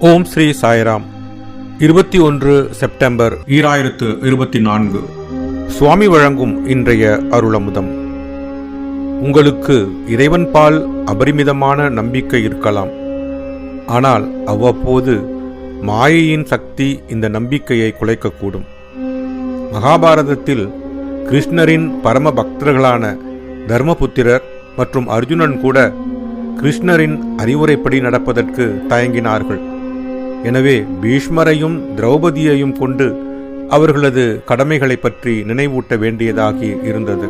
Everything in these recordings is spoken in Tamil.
ஓம் ஸ்ரீ சாய்ராம். இருபத்தி ஒன்று செப்டம்பர் ஈராயிரத்து இருபத்தி நான்கு. சுவாமி வழங்கும் இன்றைய அருளமுதம். உங்களுக்கு இறைவன் பால் அபரிமிதமான நம்பிக்கை இருக்கலாம். ஆனால் அவ்வப்போது மாயையின் சக்தி இந்த நம்பிக்கையை குலைக்கக்கூடும். மகாபாரதத்தில் கிருஷ்ணரின் பரம பக்தர்களான தர்மபுத்திரர் மற்றும் அர்ஜுனன் கூட கிருஷ்ணரின் அறிவுரைப்படி நடப்பதற்கு தயங்கினார்கள். எனவே பீஷ்மரையும் திரௌபதியையும் கொண்டு அவர்களது கடமைகளை பற்றி நினைவூட்ட வேண்டியதாகி இருந்தது.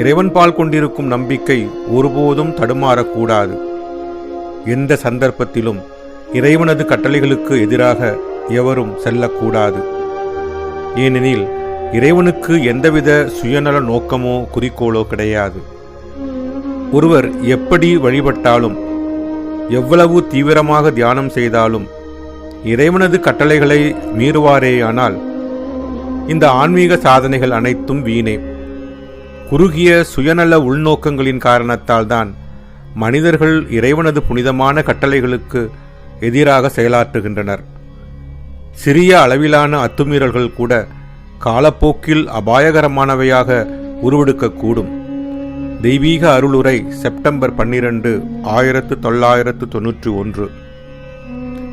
இறைவன் பால் கொண்டிருக்கும் நம்பிக்கை ஒருபோதும் தடுமாறக்கூடாது. எந்த சந்தர்ப்பத்திலும் இறைவனது கட்டளைகளுக்கு எதிராக எவரும் செல்லக்கூடாது. ஏனெனில் இறைவனுக்கு எந்தவித சுயநல நோக்கமோ குறிக்கோளோ கிடையாது. ஒருவர் எப்படி வழிபட்டாலும் எவ்வளவு தீவிரமாக தியானம் செய்தாலும் இறைவனது கட்டளைகளை மீறுவாரேயானால் இந்த ஆன்மீக சாதனைகள் அனைத்தும் வீணே. குறுகிய சுயநல உள்நோக்கங்களின் காரணத்தால் தான் மனிதர்கள் இறைவனது புனிதமான கட்டளைகளுக்கு எதிராக செயலாற்றுகின்றனர். சிறிய அளவிலான அத்துமீறல்கள் கூட காலப்போக்கில் அபாயகரமானவையாக உருவெடுக்கக்கூடும். தெய்வீக அருளுரை செப்டம்பர் பன்னிரண்டு ஆயிரத்து தொள்ளாயிரத்து தொன்னூற்றி ஒன்று.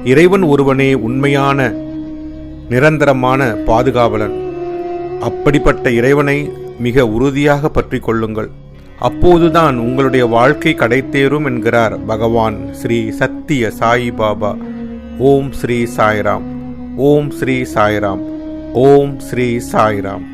இறைவன் ஒருவனே உண்மையான நிரந்தரமான பாதுகாவலன். அப்படிப்பட்ட இறைவனை மிக உறுதியாக பற்றி கொள்ளுங்கள். அப்போதுதான் உங்களுடைய வாழ்க்கை கடைத்தேறும் என்கிறார் பகவான் ஸ்ரீ சத்திய சாயி பாபா. ஓம் ஸ்ரீ சாய்ராம். ஓம் ஸ்ரீ சாய்ராம். ஓம் ஸ்ரீ சாய்ராம்.